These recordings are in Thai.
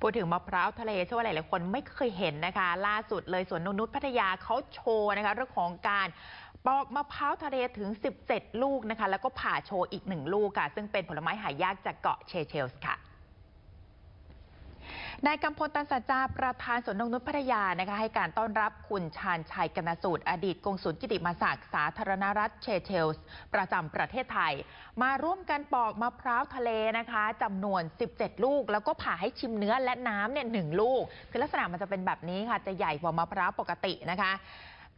พูดถึงมะพร้าวทะเลเชื่อว่าหลายๆคนไม่เคยเห็นนะคะ ล่าสุดเลยสวนนนุชพัทยาเขาโชว์นะคะเรื่องของการปอกมะพร้าวทะเลถึง 17 ลูกนะคะ แล้วก็ผ่าโชว์อีกหนึ่งลูกค่ะ ซึ่งเป็นผลไม้หายากจากเกาะเชเชลส์ค่ะ นายกำพลตันสัจจาประธานสวนนงนุษย์พัทยานะคะให้การต้อนรับคุณชาญชัยกนสูตร อดีตกงสุลกิติมาศักดิ์สาธารณรัฐเชเชลส์ประจำประเทศไทย มาร่วมกันปอกมะพร้าวทะเลนะคะจำนวน 17 ลูก แล้วก็ผ่าให้ชิมเนื้อและน้ำเนี่ยหนึ่งลูก คือลักษณะมันจะเป็นแบบนี้ค่ะจะใหญ่กว่ามะพร้าวปกตินะคะ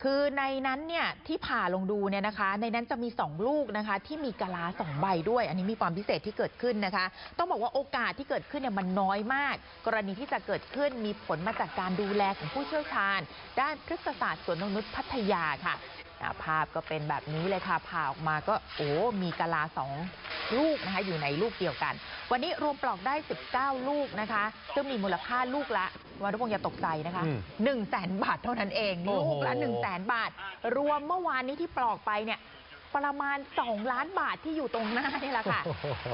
คือในนั้นเนี่ยที่ผ่าลงดูเนี่ยนะคะ ในนั้นจะมี 2 ลูกนะคะ ที่มีกะลาสองใบด้วย อันนี้มีความพิเศษที่เกิดขึ้นนะคะ ต้องบอกว่าโอกาสที่เกิดขึ้นเนี่ยมันน้อยมาก กรณีที่จะเกิดขึ้นมีผลมาจากการดูแลของผู้เชี่ยวชาญ ด้านพฤกษศาสตร์สวนนงนุษย์พัทยาค่ะ ภาพก็เป็นแบบนี้เลยค่ะผ่าออกมาก็โอ้มีกะลาสองลูกนะคะอยู่ในลูกเดียวกัน วันนี้รวมปลอกได้ 19 ลูกนะคะซึ่งมีมูลค่าลูกละวันทุกพงศ์อย่าตกใจนะคะอืม1 0 0 0 0แสนบาทเท่านั้นเองโอ้ลูโหกละ 1 0 0 0 0แสนบาท รวมเมื่อวานนี้ที่ปลอกไปเนี่ย ประมาณ 2 ล้านบาทที่อยู่ตรงหน้านี่แหละค่ะ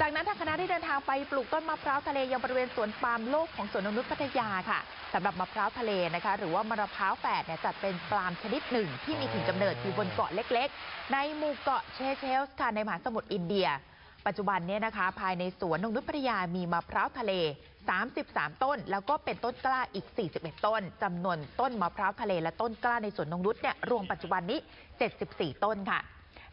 จากนั้นทางคณะได้เดินทางไปปลูกต้นมะพร้าวทะเลยังบริเวณสวนปาล์มโลกของสวนนงนุษย์พัทยาค่ะสำหรับมะพร้าวทะเลนะคะ หรือว่ามะพร้าวแฝดเนี่ยจัดเป็นปาล์มชนิดหนึ่งที่มีถิ่นกำเนิดอยู่บนเกาะเล็ก ๆ ในหมู่เกาะเชเชลส์ค่ะในมหาสมุทรอินเดีย ปัจจุบันเนี่ยนะคะ ภายในสวนนงนุษย์พัทยามีมะพร้าวทะเล 33 ต้น แล้วก็เป็นต้นกล้าอีก 41 ต้นจำนวนต้นมะพร้าวทะเลและต้นกล้าในสวนนงนุษย์เนี่ยรวมปัจจุบันนี้ 74 ต้นค่ะ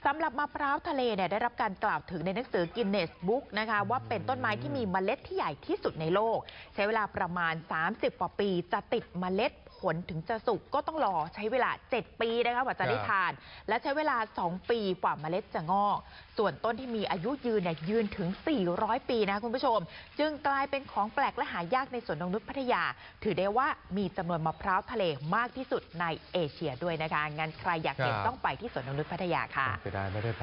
สำหรับมะพร้าวทะเลเนี่ยได้รับการกล่าวถึงในหนังสือกินเนสบุ๊กนะคะว่าเป็นต้นไม้ที่มีเมล็ดที่ใหญ่ที่สุดในโลก ใช้เวลาประมาณ 30 กว่าปีจะติดเมล็ด ผลถึงจะสุกก็ต้องรอใช้เวลา 7 ปีนะคะกว่าจะได้ทาน และใช้เวลา 2 ปีกว่าเมล็ดจะงอก ส่วนต้นที่มีอายุยืนเนี่ยยืนถึง 400 ปีนะคุณผู้ชม จึงกลายเป็นของแปลกและหายากในสวนนงนุษย์พัทยา ถือได้ว่ามีจำนวนมะพร้าวทะเลมากที่สุดในเอเชียด้วยนะคะงั้นใครอยากเห็นครับ ต้องไปที่สวนนงนุษย์พัทยาค่ะ เสียดายไม่ได้ไป